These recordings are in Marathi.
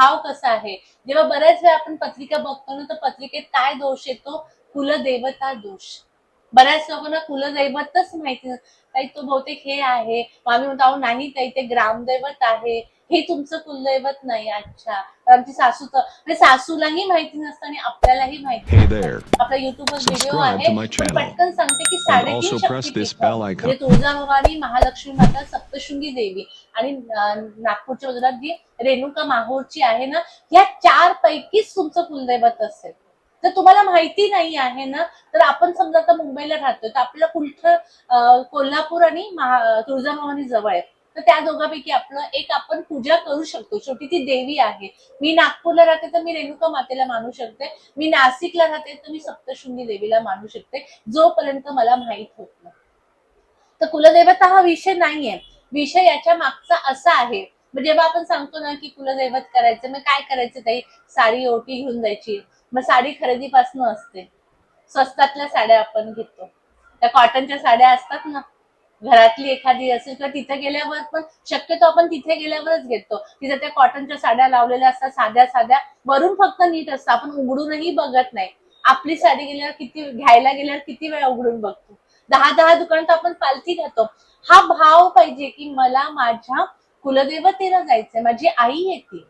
भाव कसा आहे? जेव्हा बऱ्याच वेळा आपण पत्रिका बघतो ना तर पत्रिकेत काय दोष येतो? कुलदेवता दोष. बऱ्याच लोकांना कुलदैवतच माहिती. ताई तो बहुतेक हे आहे आम्ही म्हणतो "अहो, नाही ताई ते ग्रामदैवत आहे हे तुमचं कुलदैवत नाही अच्छा तर आमची सासू तर म्हणजे सासूलाही माहिती नसतं आणि आपल्यालाही माहिती. आपला युट्यूबवर व्हिडिओ आहे. पटकन सांगते की साडेतीन. म्हणजे तुळजाभवानी महालक्ष्मी माता सप्तशृंगी देवी आणि नागपूरच्या बाजूला जी रेणुका माहूरची आहे ना या चार पैकीच तुमचं कुलदैवत असेल तर तुम्हाला माहिती नाही आहे ना? तर आपण समजा आता मुंबईला राहतोय तर आपलं कुलठ कोल्हापूर आणि तुळजाभवानी जवळ आहे. तर त्या दोघांपैकी आपलं एक आपण पूजा करू शकतो. छोटी ती देवी आहे. मी नागपूरला राहते तर मी रेणुका मातेला मानू शकते. मी नाशिकला राहते तर मी सप्तशृंगी देवीला मानू शकते. जोपर्यंत मला माहीत होत नाही. तर कुलदैवता हा विषय नाहीये. विषय याच्या मागचा असा आहे मग जेव्हा आपण सांगतो ना की कुलदैवत करायचं मग काय करायचं ताई? साडी ओटी घेऊन जायची. मग साडी खरेदीपासून असते. स्वस्तातल्या साड्या आपण घेतो. त्या कॉटनच्या साड्या असतात ना? घरातली एखादी असेल किंवा तिथे गेल्यावर पण शक्यतो आपण तिथे गेल्यावरच घेतो. तिथे त्या कॉटनच्या साड्या लावलेल्या असतात साध्या साध्या. वरून फक्त नीट असतं. आपण उघडूनही बघत नाही. आपली साडी गेल्यावर किती घ्यायला गेल्यावर किती वेळा उघडून बघतो. दहा दहा दुकान तर आपण पालथी घातो हा भाव पाहिजे की मला माझ्या कुलदेवतेला जायचंय माझी आई येते.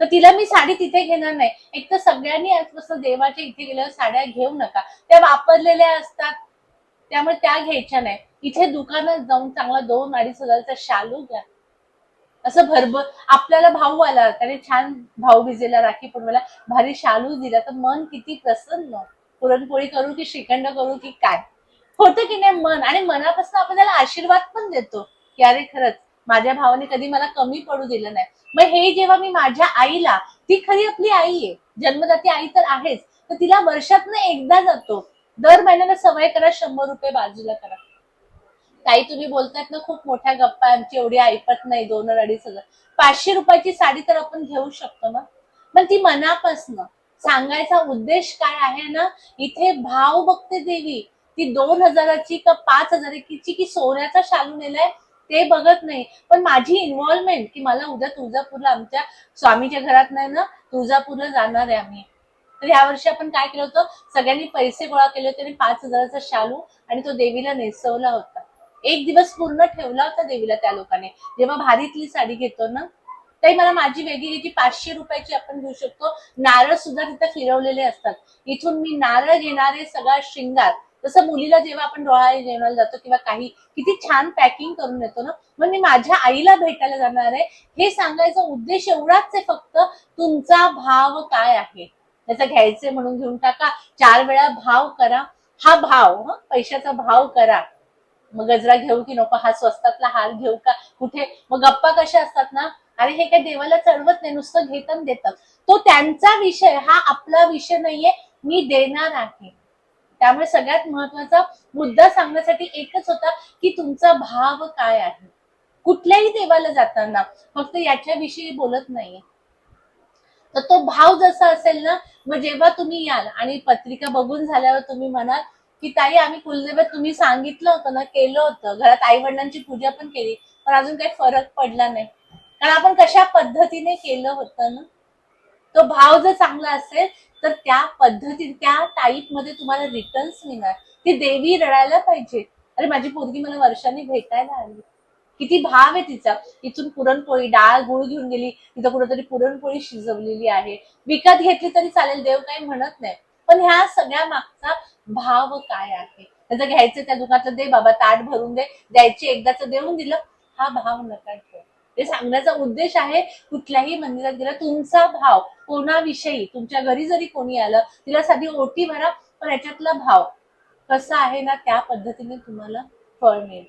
तर तिला मी साडी तिथे घेणार नाही. एक तर सगळ्यांनी आजपासून देवाच्या इथे गेल्यावर साड्या घेऊ नका. त्या वापरलेल्या असतात त्यामुळे त्या घ्यायच्या नाही. इथे दुकानात जाऊन चांगला दोन अडीच हजारचा शालू घ्या. असं भरभर आपल्याला भाऊ आला त्याने छान भाऊ भिजेला राखी पौर्णिमेला भारी शालू दिला. तर मन किती प्रसन्न. पुरणपोळी करू की श्रीखंड करू की काय? होतं की नाही मन? आणि मनापासून आपण त्याला आशीर्वाद पण देतो. की अरे खरंच माझ्या भावाने कधी मला कमी पडू दिलं नाही. मग हे जेव्हा मी माझ्या आईला ती खरी आपली आई आहे. जन्मदाती आई तर आहेच. तर तिला वर्षातनं एकदा जातो. दर महिन्याला सवय करा शंभर रुपये बाजूला करा. ताई तुम्ही बोलतायत ना खूप मोठ्या गप्पा आमची एवढी ऐकत नाही दोन अडीच हजार पाचशे रुपयाची साडी तर आपण घेऊ शकतो ना? पण ती मनापासनं. सांगायचा उद्देश काय आहे ना इथे भाव बघते देवी. ती दोन हजाराची का पाच हजाराची की सोन्याचा शालू नेलाय? ते बघत नाही. पण माझी इन्व्हॉल्वमेंट की मला उद्या तुळजापूरला आमच्या स्वामीच्या घरात नाही ना तुळजापूरला जाणार आहे आम्ही. तर ह्या वर्षी आपण काय केलं होतं? सगळ्यांनी पैसे गोळा केले होते आणि पाच हजाराचा शालू आणि तो देवीला नेसवला होता. एक दिवस पूर्ण ठेवला होता देवीला त्या लोकांनी. जेव्हा भारीतली साडी घेतो ना तरी मला माझी वेगळी घ्यायची पाचशे रुपयाची आपण घेऊ शकतो. नारळ सुद्धा तिथे फिरवलेले असतात. इथून मी नारळ घेणारे सगळा शृंगार. जसं मुलीला जेव्हा आपण डोळा जेवणाला जातो किंवा काही किती छान पॅकिंग करून येतो ना मग मी माझ्या आईला भेटायला जाणार आहे. हे सांगायचा उद्देश एवढाच आहे फक्त तुमचा भाव काय आहे? त्याचा घ्यायचे म्हणून घेऊन टाका. चार वेळा भाव करा. हा भाव हा पैशाचा भाव करा. मग गजरा घेऊ की नको? हा स्वस्तातला हार घेऊ का? कुठे? मग गप्पा कशा असतात ना? अरे हे काय देवाला चढवत नाही नुसतं घेतात देतात. तो त्यांचा विषय हा आपला विषय नाहीये. मी देणार आहे. त्यामुळे सगळ्यात महत्त्वाचा मुद्दा सांगण्यासाठी एकच होता की तुमचा भाव काय आहे? कुठल्याही देवाला जाताना फक्त याच्याविषयी बोलत नाहीये. तर तो भाव जसा असेल ना मग जेव्हा तुम्ही याल आणि पत्रिका बघून झाल्यावर तुम्ही म्हणाल की ताई आम्ही कुलदेवत तुम्ही सांगितलं होतं ना केलं होतं. घरात आई वडिलांची पूजा पण केली पण अजून काही फरक पडला नाही. कारण आपण कशा पद्धतीने केलं होतं ना? तो भाव जर चांगला असेल तर त्या पद्धती त्या टाईपमध्ये तुम्हाला रिटर्न्स मिळणार. ती देवी रडायला पाहिजे. अरे माझी पोरगी मला वर्षांनी भेटायला आली. किती भाव आहे तिचा. इथून पुरणपोळी डाळ गुळ घेऊन गेली. तिथं कुठेतरी पुरणपोळी शिजवलेली आहे. विकत घेतली तरी चालेल देव काही म्हणत नाही. पण ह्या सगळ्या मागचा भाव काय आहे? त्याचं घ्यायचं त्या दुकानातलं दे बाबा ताट भरून दे. द्यायची एकदाच देऊन दिलं. हा भाव नका ठेव. ते सांगण्याचा उद्देश आहे कुठल्याही मंदिरात गेला तुमचा भाव कोणाविषयी? तुमच्या घरी जरी कोणी आलं तिला साधी ओटी भरा पण याच्यातला भाव कसा आहे ना त्या पद्धतीने तुम्हाला फळ मिळेल.